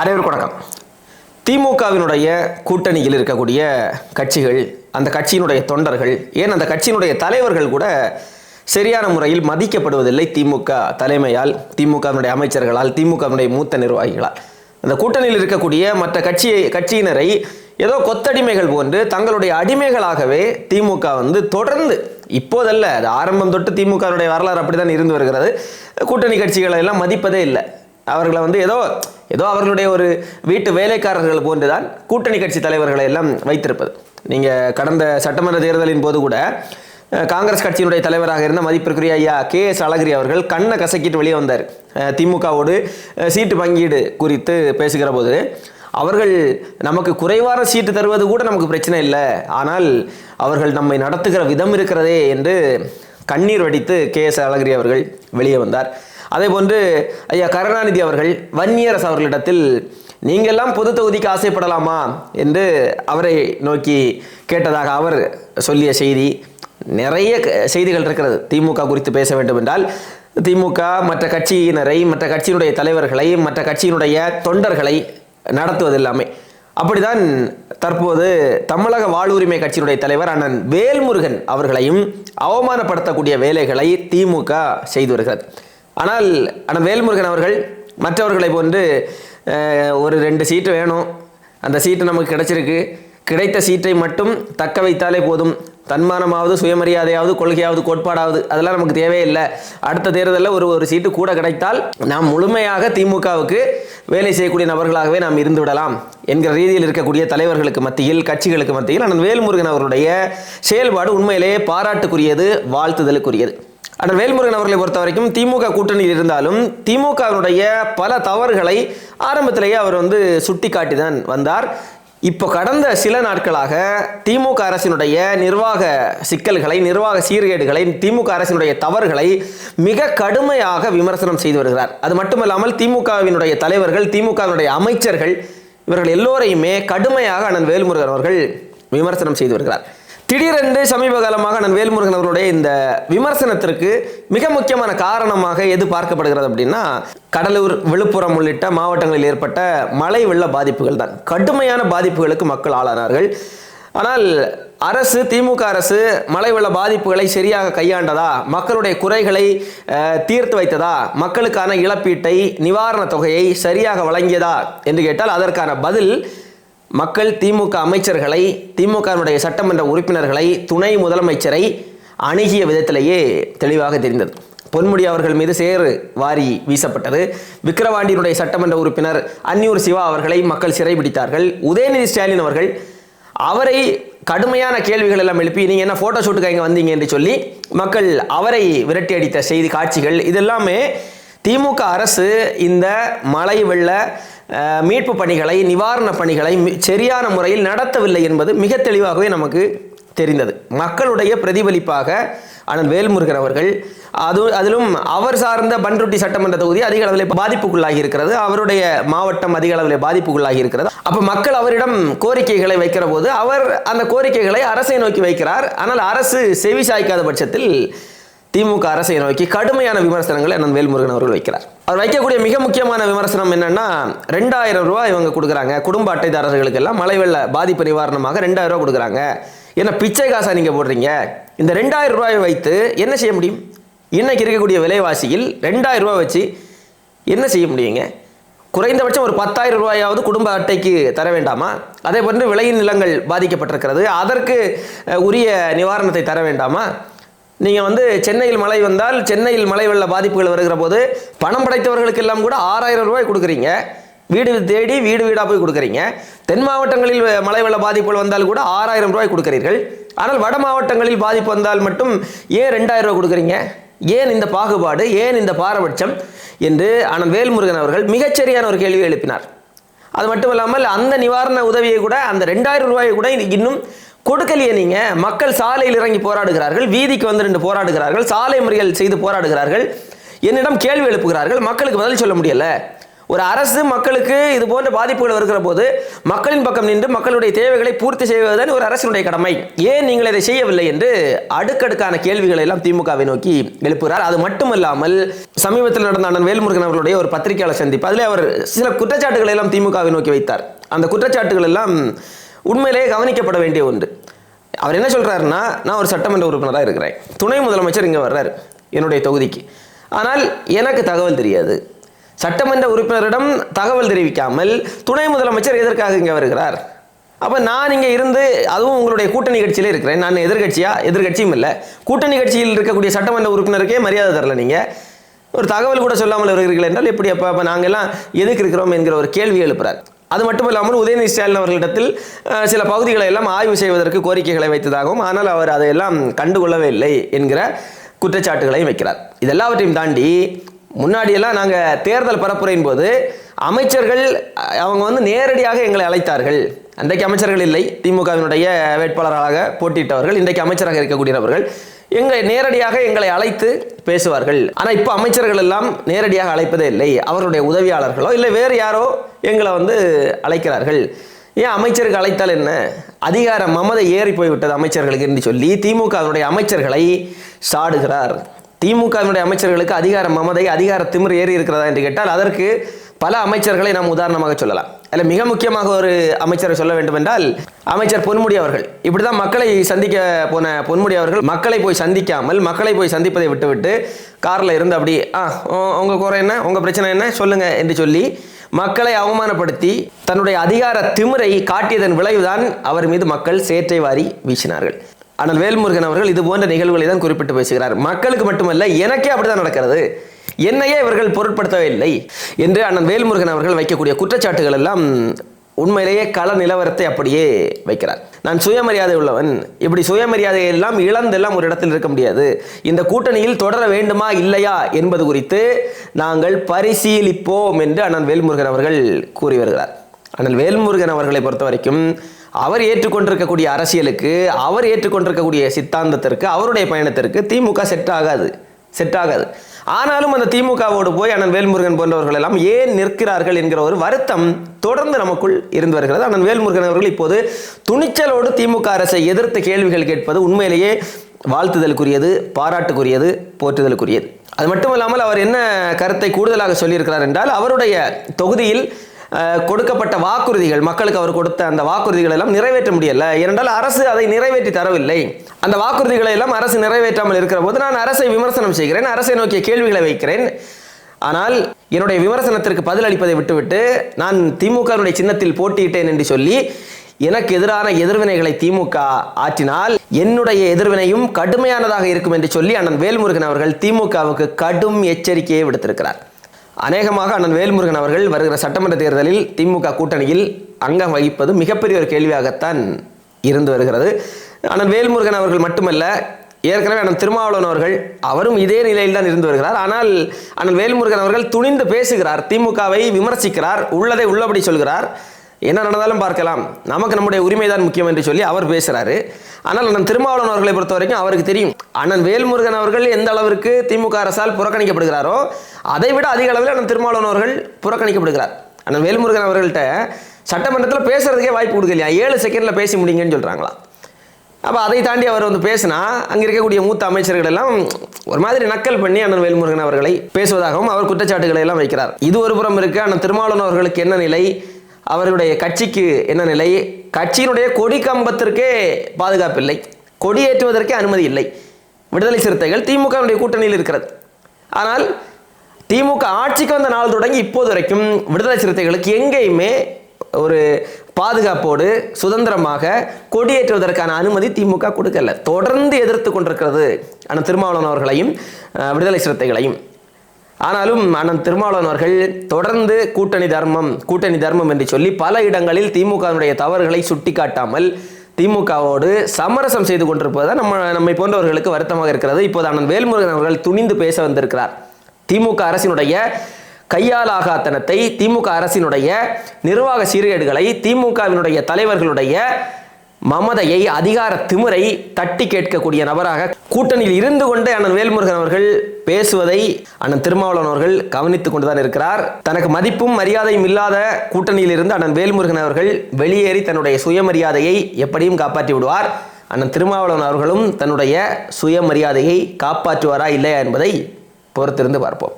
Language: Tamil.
அனைவருக்கும் வணக்கம். திமுகவினுடைய கூட்டணியில் இருக்கக்கூடிய கட்சிகள் அந்த கட்சியினுடைய தொண்டர்கள் ஏன் அந்த கட்சியினுடைய தலைவர்கள் கூட சரியான முறையில் மதிக்கப்படுவதில்லை திமுக தலைமையால் திமுகவினுடைய அமைச்சர்களால் திமுகவினுடைய மூத்த நிர்வாகிகளால். அந்த கூட்டணியில் இருக்கக்கூடிய மற்ற கட்சியை கட்சியினரை ஏதோ கொத்தடிமைகள் போன்று தங்களுடைய அடிமைகளாகவே திமுக வந்து தொடர்ந்து இப்போதல்ல அது ஆரம்பம் தொட்டு திமுகவினுடைய வரலாறு அப்படிதான் இருந்து வருகிறது. கூட்டணி கட்சிகளை எல்லாம் மதிப்பதே இல்லை. அவர்களை வந்து ஏதோ ஏதோ அவர்களுடைய ஒரு வீட்டு வேலைக்காரர்கள் போன்றுதான் கூட்டணி கட்சி தலைவர்களை எல்லாம் வைத்திருப்பது. நீங்கள் கடந்த சட்டமன்ற தேர்தலின் போது கூட காங்கிரஸ் கட்சியினுடைய தலைவராக இருந்த மதிப்பிற்குரிய ஐயா கே எஸ் அழகிரி அவர்கள் கண்ணை கசக்கிட்டு வெளியே வந்தார். திமுகவோடு சீட்டு பங்கீடு குறித்து பேசுகிற போது அவர்கள் நமக்கு குறைவான சீட்டு தருவது கூட நமக்கு பிரச்சனை இல்லை. ஆனால் அவர்கள் நம்மை நடத்துகிற விதம் இருக்கிறதே என்று கண்ணீர் வடித்து கே எஸ் அழகிரி அவர்கள் வெளியே வந்தார். அதே போன்று ஐயா கருணாநிதி அவர்கள் வன்னியரசு அவர்களிடத்தில் நீங்கள்லாம் பொது தொகுதிக்கு ஆசைப்படலாமா? என்று அவரை நோக்கி கேட்டதாக அவர் சொல்லிய செய்தி நிறைய செய்திகள் இருக்கிறது. திமுக குறித்து பேச வேண்டும் என்றால் திமுக மற்ற கட்சியினரை மற்ற கட்சியினுடைய தலைவர்களை மற்ற கட்சியினுடைய தொண்டர்களை நடத்துவது எல்லாமே அப்படிதான் தற்போது தமிழக வாழ்வுரிமை கட்சியினுடைய தலைவர் அண்ணன் வேல்முருகன் அவர்களையும் அவமானப்படுத்தக்கூடிய வேலைகளை திமுக செய்து வருகிறது. ஆனால் ஆனால் வேல்முருகன் அவர்கள் மற்றவர்களை போன்று ஒரு ரெண்டு சீட்டு வேணும். அந்த சீட்டு நமக்கு கிடைச்சிருக்கு. கிடைத்த சீட்டை மட்டும் தக்க வைத்தாலே போதும். தன்மானமாவது சுயமரியாதையாவது கொள்கையாவது கோட்பாடாவது அதெல்லாம் நமக்கு தேவையில்லை அடுத்த தேர்தலில் ஒரு ஒரு சீட்டு கூட கிடைத்தால் நாம் முழுமையாக திமுகவுக்கு வேலை செய்யக்கூடிய நபர்களாகவே நாம் இருந்து விடலாம் என்கிற ரீதியில் இருக்கக்கூடிய தலைவர்களுக்கு மத்தியில் கட்சிகளுக்கு மத்தியில் அண்ணன் வேல்முருகன் அவருடைய செயல்பாடு உண்மையிலேயே பாராட்டுக்குரியது வாழ்த்துதலுக்குரியது. அண்ணன் வேல்முருகன் அவர்களை பொறுத்த வரைக்கும் திமுக கூட்டணியில் இருந்தாலும் திமுகவினுடைய பல தவறுகளை ஆரம்பத்திலேயே அவர் வந்து சுட்டி காட்டி தான் வந்தார். இப்போ கடந்த சில நாட்களாக திமுக அரசினுடைய நிர்வாக சிக்கல்களை நிர்வாக சீர்கேடுகளை திமுக அரசினுடைய தவறுகளை மிக கடுமையாக விமர்சனம் செய்து வருகிறார். அது மட்டுமல்லாமல் திமுகவினுடைய தலைவர்கள் திமுகவினுடைய அமைச்சர்கள் இவர்கள் எல்லோரையுமே கடுமையாக அண்ணன் வேல்முருகன் அவர்கள் விமர்சனம் செய்து வருகிறார். திடீரென்று சமீப காலமாக நான் வேல்முருகன் அவர்களுடைய இந்த விமர்சனத்திற்கு மிக முக்கியமான காரணமாக எது பார்க்கப்படுகிறது அப்படின்னா கடலூர் விழுப்புரம் உள்ளிட்ட மாவட்டங்களில் ஏற்பட்ட மழை வெள்ள பாதிப்புகள் தான். கடுமையான பாதிப்புகளுக்கு மக்கள் ஆளானார்கள். ஆனால் அரசு திமுக அரசு மழை வெள்ள பாதிப்புகளை சரியாக கையாண்டதா? மக்களுடைய குறைகளை தீர்த்து வைத்ததா? மக்களுக்கான இழப்பீட்டை நிவாரணத் தொகையை சரியாக வழங்கியதா? என்று கேட்டால் அதற்கான பதில் மக்கள் திமுக அமைச்சர்களை திமுகவினுடைய சட்டமன்ற உறுப்பினர்களை துணை முதலமைச்சரை அணுகிய விதத்திலேயே தெளிவாக தெரிந்தது. பொன்முடி அவர்கள் மீது சேறு வாரி வீசப்பட்டது. விக்கிரவாண்டியினுடைய சட்டமன்ற உறுப்பினர் அன்னியூர் சிவா அவர்களை மக்கள் சிறைபிடித்தார்கள் உதயநிதி ஸ்டாலின் அவர்கள் அவரை கடுமையான கேள்விகள் எல்லாம் எழுப்பி நீங்கள் என்ன ஃபோட்டோ ஷூட்டுக்கு இங்கே வந்தீங்க? என்று சொல்லி மக்கள் அவரை விரட்டி அடித்த செய்தி காட்சிகள் இதெல்லாமே திமுக அரசு இந்த மழை வெள்ள மீட்பு பணிகளை நிவாரண பணிகளை மி- சரியான முறையில் நடத்தவில்லை என்பது மிக தெளிவாகவே நமக்கு தெரிந்தது. மக்களுடைய பிரதிபலிப்பாக அண்ணன் வேல்முருகன் அவர்கள் அது அதிலும் அவர் சார்ந்த பன்ருட்டி சட்டமன்ற தொகுதி அதிக அளவில் பாதிப்புக்குள்ளாகி இருக்கிறது. அவருடைய மாவட்டம் அதிக அளவில் பாதிப்புக்குள்ளாகி இருக்கிறது. அப்போ மக்கள் அவரிடம் கோரிக்கைகளை வைக்கிற போது அவர் அந்த கோரிக்கைகளை அரசை நோக்கி வைக்கிறார். ஆனால் அரசு செவி சாய்க்காத பட்சத்தில் திமுக அரசை நோக்கி கடுமையான விமர்சனங்களை அண்ணன் வேல்முருகன் அவர்கள் வைக்கிறார். அவர் வைக்கக்கூடிய மிக முக்கியமான விமர்சனம் என்னன்னா ரெண்டாயிரம் ரூபாய் இவங்க கொடுக்குறாங்க. குடும்ப அட்டைதாரர்களுக்கு எல்லாம் மழை வெள்ள பாதிப்பு நிவாரணமாக ரெண்டாயிரம் ரூபாய் கொடுக்குறாங்க. என்ன பிச்சை காசா நீங்க போடுறீங்க? இந்த ரெண்டாயிரம் ரூபாயை வைத்து என்ன செய்ய முடியும்? இன்னைக்கு இருக்கக்கூடிய விலைவாசியில் ரெண்டாயிரம் ரூபாய் வச்சு என்ன செய்ய முடியுங்க? குறைந்தபட்சம் ஒரு பத்தாயிரம் ரூபாயாவது குடும்ப அட்டைக்கு தர வேண்டாமா? அதே போன்று விளையின் நிலங்கள் பாதிக்கப்பட்டிருக்கிறது. அதற்கு உரிய நிவாரணத்தை தர வேண்டாமா? நீங்கள் வந்து சென்னையில் மழை வந்தால் சென்னையில் மழை வெள்ள பாதிப்புகள் வருகிற போது பணம் படைத்தவர்களுக்கு எல்லாம் கூட ஆறாயிரம் ரூபாய் கொடுக்குறீங்க. வீடு தேடி வீடு வீடாக போய் கொடுக்குறீங்க. தென் மாவட்டங்களில் மழை வெள்ள பாதிப்புகள் வந்தால் கூட ஆறாயிரம் ரூபாய் கொடுக்கிறீர்கள். ஆனால் வட மாவட்டங்களில் பாதிப்பு வந்தால் மட்டும் ஏன் ரெண்டாயிரம் ரூபாய் கொடுக்குறீங்க? ஏன் இந்த பாகுபாடு? ஏன் இந்த பாரபட்சம்? என்று ஆனால் வேல்முருகன் அவர்கள் மிகச்சரியான ஒரு கேள்வியை எழுப்பினார். அது மட்டும் இல்லாமல் அந்த நிவாரண உதவியை கூட அந்த ரெண்டாயிரம் ரூபாயை கூட இன்னும் கொடுக்கலையே நீங்கள் மக்கள் சாலையில் இறங்கி போராடுகிறார்கள் வீதிக்கு வந்து ரெண்டு போராடுகிறார்கள் சாலை முறைகள் செய்து போராடுகிறார்கள். என்னிடம் கேள்வி எழுப்புகிறார்கள் மக்களுக்கு பதில் சொல்ல முடியல. ஒரு அரசு மக்களுக்கு இது போன்ற பாதிப்புகள் வருகிற போது மக்களின் பக்கம் நின்று மக்களுடைய தேவைகளை பூர்த்தி செய்வதுதான் ஒரு அரசினுடைய கடமை. ஏன் நீங்கள் இதை செய்யவில்லை என்று அடுக்கடுக்கான கேள்விகளை எல்லாம் திமுகவை நோக்கி எழுப்புகிறார். அது மட்டுமல்லாமல் சமீபத்தில் நடந்த அண்ணன் வேல்முருகன் அவர்களுடைய ஒரு பத்திரிகையாளர் சந்திப்பு. அதில் அவர் சில குற்றச்சாட்டுகளை எல்லாம் திமுகவை நோக்கி வைத்தார். அந்த குற்றச்சாட்டுகள் எல்லாம் உண்மையிலேயே கவனிக்கப்பட வேண்டிய ஒன்று. அவர் என்ன சொல்கிறாருன்னா நான் ஒரு சட்டமன்ற உறுப்பினராக இருக்கிறேன். துணை முதலமைச்சர் இங்கே வர்றாரு என்னுடைய தொகுதிக்கு. ஆனால் எனக்கு தகவல் தெரியாது. சட்டமன்ற உறுப்பினரிடம் தகவல் தெரிவிக்காமல் துணை முதலமைச்சர் எதற்காக இங்கே வருகிறார்? அப்போ நான் இங்கே இருந்து அதுவும் உங்களுடைய கூட்டணி கட்சியிலே இருக்கிறேன். நான் எதிர்கட்சியா? எதிர்கட்சியும் இல்லை. கூட்டணி கட்சியில் இருக்கக்கூடிய சட்டமன்ற உறுப்பினருக்கே மரியாதை தரல நீங்கள் ஒரு தகவல் கூட சொல்லாமல் வருகிறீர்கள் என்றால் எப்படி அப்போ அப்போ நாங்கள்லாம் எதுக்கு இருக்கிறோம் என்கிற ஒரு கேள்வி எழுப்புறார். அது மட்டும் இல்லாமல் உதயநிதி ஸ்டாலின் அவர்களிடத்தில் சில பகுதிகளை எல்லாம் ஆய்வு செய்வதற்கு கோரிக்கைகளை வைத்ததாகவும் ஆனால் அவர் அதையெல்லாம் கண்டுகொள்ளவே இல்லை என்கிற குற்றச்சாட்டுகளையும் வைக்கிறார். இதெல்லாவற்றையும் தாண்டி முன்னாடியெல்லாம் நாங்கள் தேர்தல் பரப்புரையின் போது அமைச்சர்கள் அவங்க வந்து நேரடியாக எங்களை அழைத்தார்கள். அன்றைக்கு அமைச்சர்கள் இல்லை. திமுகவினுடைய வேட்பாளராக போட்டியிட்டவர்கள் இன்றைக்கு அமைச்சராக இருக்கக்கூடியவர்கள் எங்களை நேரடியாக எங்களை அழைத்து பேசுவார்கள். ஆனால் இப்போ அமைச்சர்கள் எல்லாம் நேரடியாக அழைப்பதே இல்லை. அவர்களுடைய உதவியாளர்களோ இல்லை வேறு யாரோ எங்களை வந்து அழைக்கிறார்கள். ஏன் அமைச்சருக்கு அழைத்தால் என்ன? அதிகார மமதை ஏறி போய்விட்டது அமைச்சர்களுக்கு என்று சொல்லி திமுகவினுடைய அமைச்சர்களை சாடுகிறார். திமுகவினுடைய அமைச்சர்களுக்கு அதிகார மமதை அதிகார திமிர் ஏறி இருக்கிறதா என்று கேட்டால் அதற்கு பல அமைச்சர்களை நாம் உதாரணமாக சொல்லலாம். அதில் மிக முக்கியமாக ஒரு அமைச்சரை சொல்ல வேண்டும் என்றால் அமைச்சர் பொன்முடி அவர்கள். இப்படி தான் மக்களை சந்திக்க போன பொன்முடி அவர்கள் மக்களை போய் சந்திக்காமல் மக்களை போய் சந்திப்பதை விட்டுவிட்டு காரில் இருந்து அப்படி ஆ உங்கள் குறை என்ன? உங்கள் பிரச்சனை என்ன? சொல்லுங்கள் என்று சொல்லி மக்களை அவமானப்படுத்தி தன்னுடைய அதிகார திமிரை காட்டியதன் விளைவுதான் அவர் மீது மக்கள் சேற்றை வாரி வீசினார்கள். ஆனால் வேல்முருகன் அவர்கள் இது போன்ற நிகழ்வுகளை தான் குறிப்பிட்டு பேசுகிறார். மக்களுக்கு மட்டுமல்ல எனக்கே அப்படிதான் நடக்கிறது. என்னையே இவர்கள் பொருட்படுத்தவில்லை என்று அண்ணன் வேல்முருகன் அவர்கள் வைக்கக்கூடிய குற்றச்சாட்டுகள் எல்லாம் உண்மையிலேயே கள நிலவரத்தை அப்படியே வைக்கிறார். நான் சுயமரியாதை உள்ளவன். இப்படி சுயமரியாதை எல்லாம் இழந்தெல்லாம் ஒரு இடத்தில் இருக்க முடியாது. இந்த கூட்டணியில் தொடர வேண்டுமா இல்லையா என்பது குறித்து நாங்கள் பரிசீலிப்போம் என்று அண்ணன் வேல்முருகன் அவர்கள் கூறி வருகிறார். அண்ணன் வேல்முருகன் அவர்களை பொறுத்த வரைக்கும் அவர் ஏற்றுக்கொண்டிருக்கக்கூடிய அரசியலுக்கு அவர் ஏற்றுக்கொண்டிருக்கக்கூடிய சித்தாந்தத்திற்கு அவருடைய பயணத்திற்கு திமுக செட் ஆகாது செட் ஆகாது. ஆனாலும் அந்த திமுகவோடு போய் அண்ணன் வேல்முருகன் போன்றவர்கள் எல்லாம் ஏன் நிற்கிறார்கள் என்கிற ஒரு வருத்தம் தொடர்ந்து நமக்குள் இருந்து வருகிறது. அண்ணன் வேல்முருகன் அவர்கள் இப்போது துணிச்சலோடு திமுக அரசை எதிர்த்து கேள்விகள் கேட்பது உண்மையிலேயே வாழ்த்துதலுக்குரியது பாராட்டுக்குரியது போற்றுதலுக்குரியது. அது மட்டும் இல்லாமல் அவர் என்ன கருத்தை கூடுதலாக சொல்லியிருக்கிறார் என்றால் அவருடைய தொகுதியில் கொடுக்கப்பட்ட வாக்குறுதிகள் மக்களுக்கு அவர் கொடுத்த அந்த வாக்குறுதிகளை எல்லாம் நிறைவேற்ற முடியல. ஏனென்றால் அரசு அதை நிறைவேற்றி தரவில்லை. அந்த வாக்குறுதிகளை எல்லாம் அரசு நிறைவேற்றாமல் இருக்கிற போது நான் அரசை விமர்சனம் செய்கிறேன் அரசை நோக்கிய கேள்விகளை வைக்கிறேன். ஆனால் என்னுடைய விமர்சனத்திற்கு பதில் அளிப்பதை விட்டுவிட்டு நான் திமுகவினுடைய சின்னத்தில் போட்டியிட்டேன் என்று சொல்லி எனக்கு எதிரான எதிர்வினைகளை திமுக ஆற்றினால் என்னுடைய எதிர்வினையும் கடுமையானதாக இருக்கும் என்று சொல்லி அண்ணன் வேல்முருகன் அவர்கள் திமுகவுக்கு கடும் எச்சரிக்கையை விடுத்திருக்கிறார். அநேகமாக அண்ணன் வேல்முருகன் அவர்கள் வருகிற சட்டமன்ற தேர்தலில் திமுக கூட்டணியில் அங்கம் வகிப்பது மிகப்பெரிய ஒரு கேள்வியாகத்தான் இருந்து வருகிறது. அண்ணன் வேல்முருகன் அவர்கள் மட்டுமல்ல ஏற்கனவே அண்ணன் திருமாவளவன் அவர்கள் அவரும் இதே நிலையில் தான் இருந்து வருகிறார். ஆனால் அண்ணன் வேல்முருகன் அவர்கள் துணிந்து பேசுகிறார் திமுகவை விமர்சிக்கிறார் உள்ளதை உள்ளபடி சொல்கிறார். என்ன நடந்தாலும் பார்க்கலாம். நமக்கு நம்முடைய உரிமை தான் முக்கியம் என்று சொல்லி அவர் பேசுகிறாரு ஆனால் அண்ணன் திருமாவளவன் அவர்களை பொறுத்த வரைக்கும் அவருக்கு தெரியும். அண்ணன் வேல்முருகன் அவர்கள் எந்த அளவிற்கு திமுக அரசால் புறக்கணிக்கப்படுகிறாரோ அதை விட அதிக அளவில் அண்ணன் திருமாவளவன் அவர்கள் புறக்கணிக்கப்படுகிறார். அண்ணன் வேல்முருகன் அவர்கள்ட்ட சட்டமன்றத்தில் பேசுறதுக்கே வாய்ப்பு கொடுக்கலையா ஏழு செகண்டில் பேசி முடிங்கன்னு சொல்கிறாங்களா அப்போ அதை தாண்டி அவர் வந்து பேசினா அங்கே இருக்கக்கூடிய மூத்த அமைச்சர்கள் எல்லாம் ஒரு மாதிரி நக்கல் பண்ணி அண்ணன் வேல்முருகன் அவர்களை பேசுவதாகவும் அவர் குற்றச்சாட்டுகளை எல்லாம் வைக்கிறார். இது ஒரு புறம் இருக்கு. அண்ணன் திருமாவளவன் அவர்களுக்கு என்ன நிலை? அவருடைய கட்சிக்கு என்ன நிலை? கட்சியினுடைய கொடி கம்பத்திற்கே பாதுகாப்பு இல்லை. கொடியேற்றுவதற்கே அனுமதி இல்லை. விடுதலை சிறுத்தைகள் திமுகவினுடைய கூட்டணியில் இருக்கிறது. ஆனால் திமுக ஆட்சிக்கு வந்த நாள் தொடங்கி இப்போது வரைக்கும் விடுதலை சிறுத்தைகளுக்கு எங்கேயுமே ஒரு பாதுகாப்போடு சுதந்திரமாக கொடியேற்றுவதற்கான அனுமதி திமுக கொடுக்கல. தொடர்ந்து எதிர்த்து கொண்டிருக்கிறது ஆனால் திருமாவளவன் அவர்களையும் விடுதலை சிறுத்தைகளையும். ஆனாலும் அண்ணன் திருமாவளவன் அவர்கள் தொடர்ந்து கூட்டணி தர்மம் கூட்டணி தர்மம் என்று சொல்லி பல இடங்களில் திமுகவினுடைய தவறுகளை சுட்டிக்காட்டாமல் திமுகவோடு சமரசம் செய்து கொண்டிருப்பது நம்ம நம்மை போன்றவர்களுக்கு வருத்தமாக இருக்கிறது. இப்போது அண்ணன் வேல்முருகன் அவர்கள் துணிந்து பேச வந்திருக்கிறார். திமுக அரசினுடைய கையாலாகாத்தனத்தை திமுக அரசினுடைய நிர்வாக சீர்கேடுகளை திமுகவினுடைய தலைவர்களுடைய மமதையை அதிகார திமுறை தட்டி கேட்கக்கூடிய நபராக கூட்டணியில் இருந்து கொண்டு அண்ணன் வேல்முருகன் அவர்கள் பேசுவதை அண்ணன் திருமாவளவன் அவர்கள் கவனித்துக் கொண்டுதான் இருக்கிறார். தனக்கு மதிப்பும் மரியாதையும் இல்லாத கூட்டணியில் இருந்து அண்ணன் வேல்முருகன் அவர்கள் வெளியேறி தன்னுடைய சுயமரியாதையை எப்படியும் காப்பாற்றி விடுவார். அண்ணன் திருமாவளவன் அவர்களும் தன்னுடைய சுயமரியாதையை காப்பாற்றுவாரா இல்லையா என்பதை பொறுத்திருந்து பார்ப்போம்.